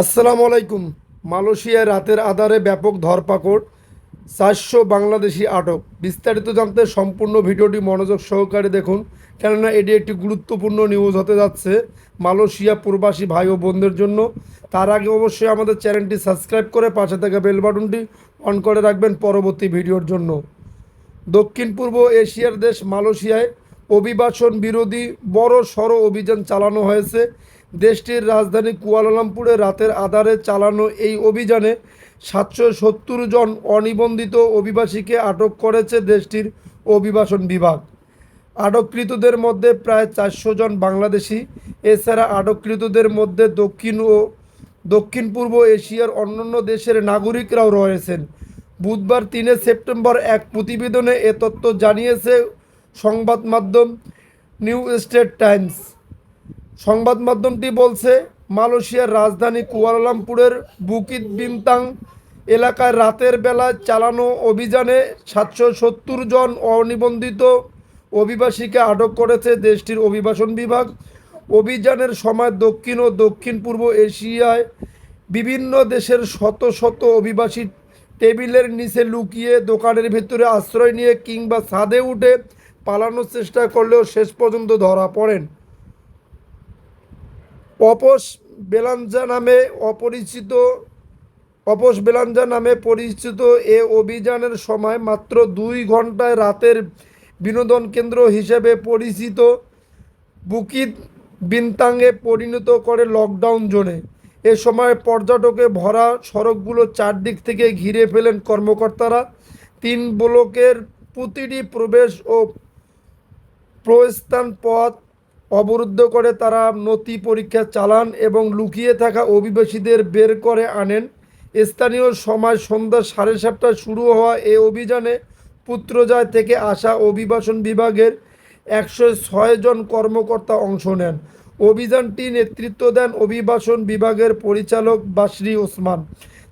আসসালামু আলাইকুম। মালয়েশিয়ায় রাতের আধারে ব্যাপক ধরপাকড়, চারশো বাংলাদেশি আটক। বিস্তারিত জানতে সম্পূর্ণ ভিডিওটি মনোযোগ সহকারে দেখুন, কেননা এটি একটি গুরুত্বপূর্ণ নিউজ হতে যাচ্ছে মালয়েশিয়া প্রবাসী ভাই ও বোনদের জন্য। তার আগে অবশ্যই আমাদের চ্যানেলটি সাবস্ক্রাইব করে পাশে থাকা বেল বাটনটি অন করে রাখবেন পরবর্তী ভিডিওর জন্য। দক্ষিণ পূর্ব এশিয়ার দেশ মালয়েশিয়ায় অভিবাসন বিরোধী বড় সড় অভিযান চালানো হয়েছে। দেশটির রাজধানী কুয়ালালামপুরে রাতের আধারে চালানো এই অভিযানে সাতশো সত্তর জন অনিবন্ধিত অভিবাসীকে আটক করেছে দেশটির অভিবাসন বিভাগ। আটককৃতদের মধ্যে প্রায় চারশো জন বাংলাদেশি। এছাড়া আটককৃতদের মধ্যে দক্ষিণ ও দক্ষিণ পূর্ব এশিয়ার অন্যান্য দেশের নাগরিকরাও রয়েছেন। বুধবার তিনে সেপ্টেম্বর এক প্রতিবেদনে এ তথ্য জানিয়েছে সংবাদ মাধ্যম নিউ স্টেট টাইমস। সংবাদ মাধ্যমটি বলছে, মালয়েশিয়ার রাজধানী কুয়ালালামপুরের বুকিত বিনতাং এলাকায় রাতের বেলা চালানো অভিযানে সাতশো সত্তর জন অনিবন্ধিত অভিবাসীকে আটক করেছে দেশটির অভিবাসন বিভাগ। অভিযানের সময় দক্ষিণ ও দক্ষিণ পূর্ব এশিয়ায় বিভিন্ন দেশের শত শত অভিবাসী টেবিলের নিচে লুকিয়ে দোকানের ভেতরে আশ্রয় নিয়ে কিংবা ছাদে উঠে পালানোর চেষ্টা করলেও শেষ পর্যন্ত ধরা পড়েন। অপস বেলাঞ্জা নামে অপরিচিত, অপস বেলাঞ্জা নামে পরিচিত এ অভিযানের সময় মাত্র দুই ঘন্টায় রাতের বিনোদন কেন্দ্র হিসেবে পরিচিত বুকিত বিনতাঙ্গে পরিণত করে লকডাউন জোনে। এ সময় পর্যটকে ভরা সড়কগুলো চারদিক থেকে ঘিরে ফেলেন কর্মকর্তারা। তিন ব্লকের প্রতিটি প্রবেশ ও প্রস্থান পথ অবরুদ্ধ করে তারা নথি পরীক্ষা চালান এবং লুকিয়ে থাকা অভিবাসীদের বের করে আনেন। স্থানীয় সময় সন্ধ্যা সাড়ে সাতটায় শুরু হওয়া এ অভিযানে পুত্রজয় থেকে আসা অভিবাসন বিভাগের একশো ছয় জন কর্মকর্তা অংশ নেন। অভিযানটি নেতৃত্ব দেন অভিবাসন বিভাগের পরিচালক বাসরি ওসমান।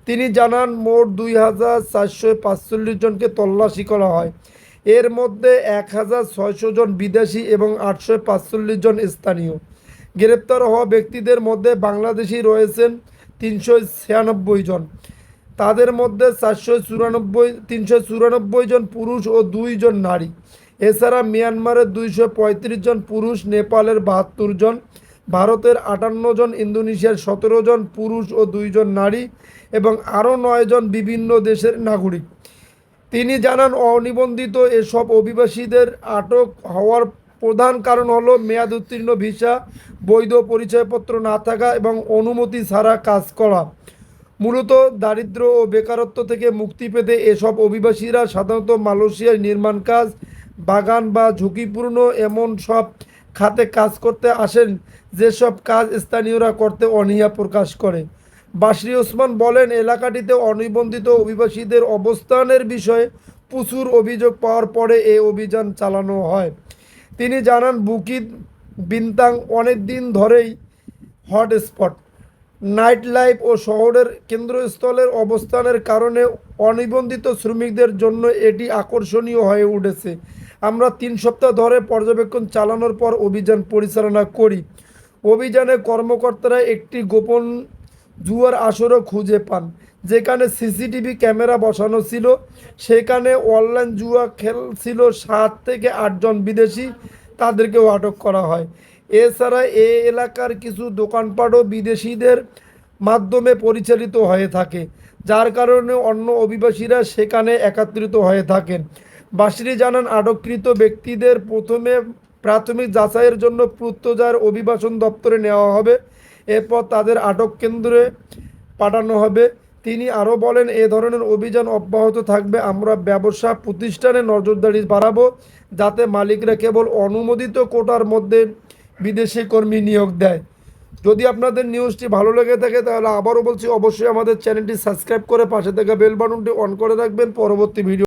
তিনি জানান, মোট দুই হাজার চারশো জনকে তল্লাশি করা হয়। এর মধ্যে এক হাজার ছয়শো জন বিদেশি এবং আটশো পাঁচচল্লিশ জন স্থানীয়। গ্রেপ্তার হওয়া ব্যক্তিদের মধ্যে বাংলাদেশি রয়েছেন তিনশো ছিয়ানব্বই জন। তাদের মধ্যে চারশো চুরানব্বই, তিনশো চুরানব্বই জন পুরুষ ও দুই জন নারী। এছাড়া মিয়ানমারের দুইশো পঁয়ত্রিশ জন পুরুষ, নেপালের বাহাত্তর জন, ভারতের আটান্ন জন, ইন্দোনেশিয়ার সতেরো জন পুরুষ ও দুইজন নারী এবং আরও নয় জন বিভিন্ন দেশের নাগরিক। তিনি জানান, অনিবন্ধিত এসব অভিবাসীদের আটক হওয়ার প্রধান কারণ হলো মেয়াদ উত্তীর্ণ ভিসা, বৈধ পরিচয়পত্র না থাকা এবং অনুমতি ছাড়া কাজ করা। মূলত দারিদ্র ও বেকারত্ব থেকে মুক্তি পেতে এসব অভিবাসীরা সাধারণত মালয়েশিয়ার নির্মাণ কাজ, বাগান বা ঝুঁকিপূর্ণ এমন সব খাতে কাজ করতে আসেন, যেসব কাজ স্থানীয়রা করতে অনীহা প্রকাশ করে। বাসরি ওসমান বলেন, এলাকাটিতে অনিবন্ধিত অভিবাসীদের অবস্থানের বিষয়ে প্রচুর অভিযোগ পাওয়ার পরে এই অভিযান চালানো হয়। তিনি জানান বুকিত বিন্তাং অনেক দিন ধরেই হটস্পট। নাইট লাইফ ও শহরের কেন্দ্রস্থলের অবস্থানের কারণে অনিবন্ধিত শ্রমিকদের জন্য এটি আকর্ষণীয় হয়ে উঠেছে। আমরা তিন সপ্তাহ ধরে পর্যবেক্ষণ চালানোর পর অভিযান পরিচালনা করি। অভিযানে কর্মকর্তারা একটি গোপন জুয়ার আসরও খুঁজে পান। যেখানে সিসিটিভি ক্যামেরা বসানো ছিল, সেখানে অনলাইন জুয়া খেলছিল সাত থেকে আটজন বিদেশি। তাদেরকেও আটক করা হয়। এছাড়া এ এলাকার কিছু দোকানপাটও বিদেশিদের মাধ্যমে পরিচালিত হয়ে থাকে, যার কারণে অন্য অভিবাসীরা সেখানে একত্রিত হয়ে থাকেন। বাসিরি জানান, আটককৃত ব্যক্তিদের প্রথমে প্রাথমিক যাচাইয়ের জন্য প্রত্যজার অভিবাসন দপ্তরে নেওয়া হবে। এরপর তাদের আটক কেন্দ্রে পাঠানো হবে। তিনি আরও বলেন, এ ধরনের অভিযান অব্যাহত থাকবে। আমরা ব্যবসা প্রতিষ্ঠানে নজরদারি বাড়াবো, যাতে মালিকরা কেবল অনুমোদিত কোটার মধ্যে বিদেশি কর্মী নিয়োগ দেয়। যদি আপনাদের নিউজটি ভালো লেগে থাকে, তাহলে আবারও বলছি, অবশ্যই আমাদের চ্যানেলটি সাবস্ক্রাইব করে পাশে থাকা বেল বাটনটি অন করে রাখবেন। পরবর্তী ভিডিও